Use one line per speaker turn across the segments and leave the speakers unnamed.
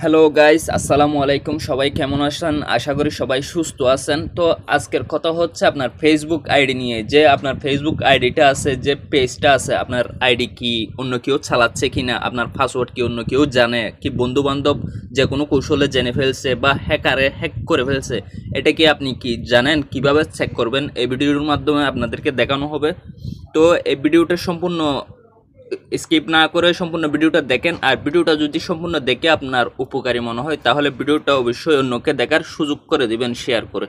Hello guys আসসালামু আলাইকুম সবাই কেমন আছেন? আশা করি সবাই সুস্থ আছেন। তো আজকের কথা হচ্ছে আপনার ফেসবুক আইডি নিয়ে। যে আপনার ফেসবুক আইডিটা আছে, যে পেজটা আছে, আপনার আইডি কি, অন্য কেউ চালাচ্ছে কি না আপনার পাসওয়ার্ড কি, অন্য কেউ জানে, কি বন্ধু বান্ধব যে কোনো কৌশলে জেনে ফেলছে বা হ্যাকারে হ্যাক করে ফেলছে, এটা কি আপনি কি জানেন? কীভাবে চেক করবেন? এই ভিডিওর মাধ্যমে আপনাদেরকে দেখানো হবে। তো এই ভিডিওটা সম্পূর্ণ স্কিপ না করে সম্পূর্ণ ভিডিওটা দেখেন। আর ভিডিওটা যদি সম্পূর্ণ দেখে আপনার উপকারী মনে হয় তাহলে ভিডিওটা অবশ্যই অন্যকে দেখার সুযোগ করে দিবেন শেয়ার করে।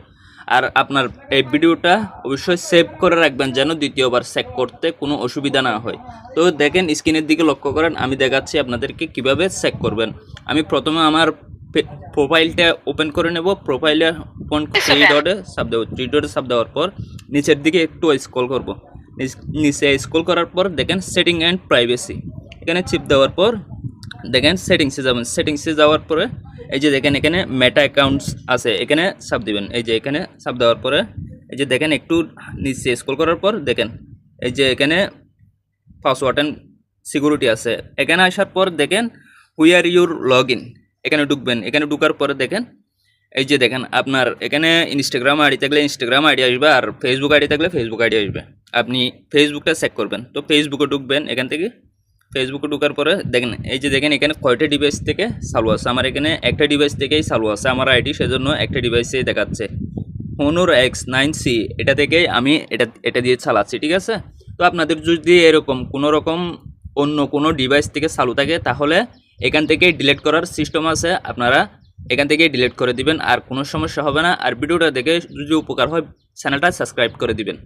আর আপনার এই ভিডিওটা অবশ্যই সেভ করে রাখবেন যেন দ্বিতীয়বার চেক করতে কোনো অসুবিধা না হয়। তো দেখেন স্ক্রিনের দিকে লক্ষ্য করেন আমি দেখাচ্ছি আপনাদেরকে কীভাবে চেক করবেন। আমি প্রথমে আমার প্রোফাইলটা ওপেন করে নেব। প্রোফাইলে ওপেন থ্রি ডটে সাব দেবো থ্রি ডটে সাব দেওয়ার পর নিচের দিকে একটু স্ক্রল করব। নিচ- স্কুল করার পর দেখেন সেটিং অ্যান্ড প্রাইভেসি এখানে চিপ দেওয়ার পর দেখেন সেটিংসে যাবেন। সেটিংসে যাওয়ার পরে এই যে দেখেন এখানে মেটা অ্যাকাউন্টস আছে, এখানে সাব দিবেন। এই যে এখানে সাব দেওয়ার পরে এই যে দেখেন একটু নিচে স্কুল করার পর দেখেন এই যে এখানে পাসওয়ার্ড অ্যান্ড সিকিউরিটি আছে। এখানে আসার পর দেখেন who are your log in এখানে ঢুকবেন। এখানে ঢুকার পরে দেখেন এই যে দেখেন আপনার এখানে ইনস্টাগ্রাম আইডি থাকলে ইনস্টাগ্রাম আইডি আসবে আর ফেসবুক আইডি থাকলে ফেসবুক আইডি আসবে। আপনি ফেসবুকটা চেক করবেন। তো ফেসবুকে ঢুকবেন এখান থেকে। ফেসবুকে ঢুকার পরে দেখেন, এই যে দেখেন এখানে কয়টা ডিভাইস থেকে চালু আছে। আমার এখানে একটা ডিভাইস থেকেই চালু আছে আমার আইডি সেজন্য একটা ডিভাইসেই দেখাচ্ছে। হনুর এক্স নাইন সি এটা থেকেই আমি এটা এটা দিয়ে চালাচ্ছি, ঠিক আছে? তো আপনাদের যদি এরকম কোনো রকম অন্য কোনো ডিভাইস থেকে চালু থাকে, তাহলে এখান থেকেই ডিলেট করার সিস্টেম আছে। আপনারা এখান থেকেই ডিলেট করে দিবেন, আর কোনো সমস্যা হবে না। আর ভিডিওটা দেখে যদি উপকার হয় চ্যানেলটা সাবস্ক্রাইব করে দিবেন।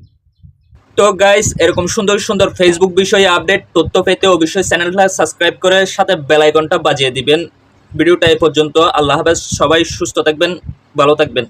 তো গাইস এরকম সুন্দর সুন্দর ফেসবুক বিষয়ে আপডেট তথ্য পেতে অবশ্যই চ্যানেলটা সাবস্ক্রাইব করে সাথে বেল আইকনটা বাজিয়ে দিবেন। ভিডিওটা এই পর্যন্ত, আল্লাহ হাফেজ, সবাই সুস্থ থাকবেন, ভালো থাকবেন।